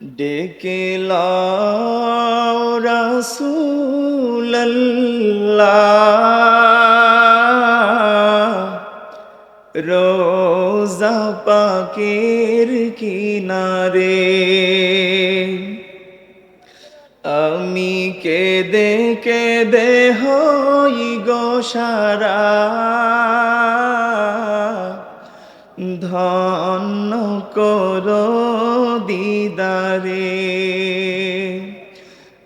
ডেকে লাও রাসূলাল্লাহ। রোজা পাকের কিনারে আমি কেদে কেদে হই গো সারা। ধন্য করো দিদারে।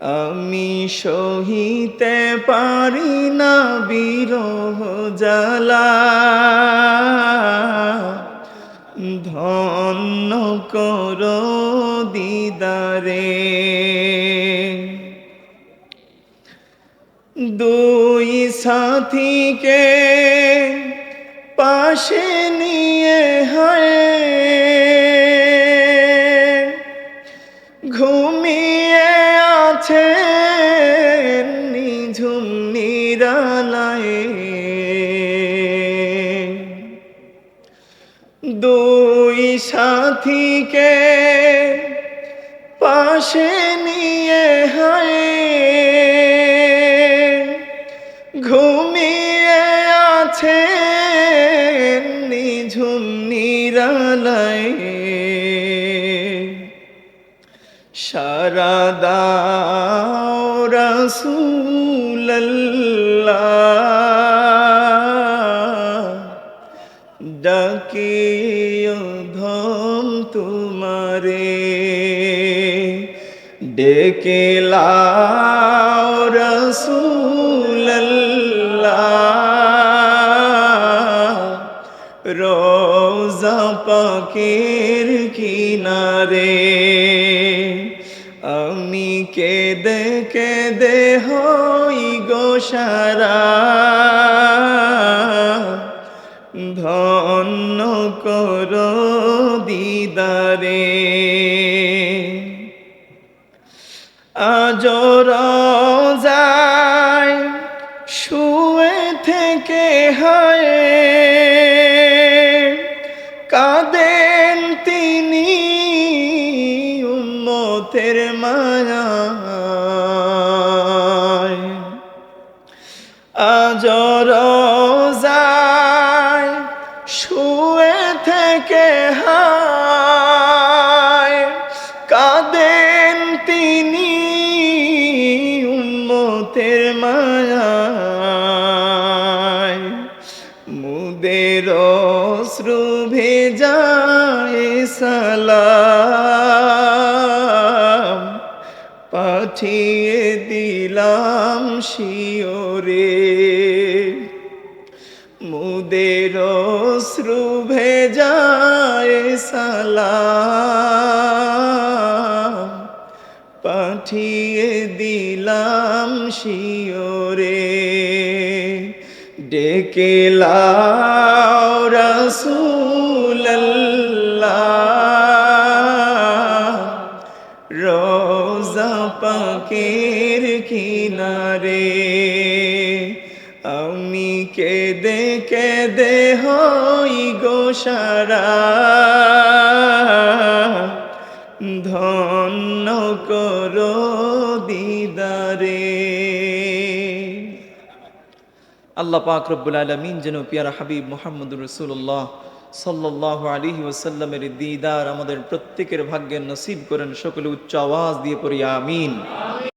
আমি সহিতে পারি না বিরহ জ্বালা। ধন্য করো দিদারে। দুই সাথীকে পাশে নিয়ে হয়। ঘুমিয়ে আছে নিঝুম নিরালায়। দুই সাথীকে পাশে নিয়ে হয়। নিঝুম নিরালায় সারা দাও রাসূলুল্লাহ। ডাকিও ধম তোমারে ডেকে রসুল্লাহ রোজা পাকের কিনারে, আমি কেদে কেদে হই গো সারা। ধন্য করো দিদারে। আজর যায় শুয়ে থেকে হয় উম্মতের মায়া আজর শুয়ে থেকে কাঁদেন তিনি উম্মতের মায়ায়। মুদের অশ্রু ভেজায় সালাম। পাঠিয়ে দিলাম শিওরে। মুদের অশ্রু ভেজায় সালাম। পাঠিয়ে দিলাম শিওরে। ডেকে লাও রাসূলুল্লাহ। পাকের কিনারে, আমি কেদে কেদে হই গো সারা। ধন্য করো দিদারে। আল্লাহ পাক রব্বুল আলমিন যেন পিয়ারা হাবিব মোহাম্মদুর রসুল্লাহ সাল্লাহ আলিহি ওসাল্লামের দিদার আমাদের প্রত্যেকের ভাগ্যের নসিব করেন, সকলে উচ্চ আওয়াজ দিয়ে পড়ি, আমিন।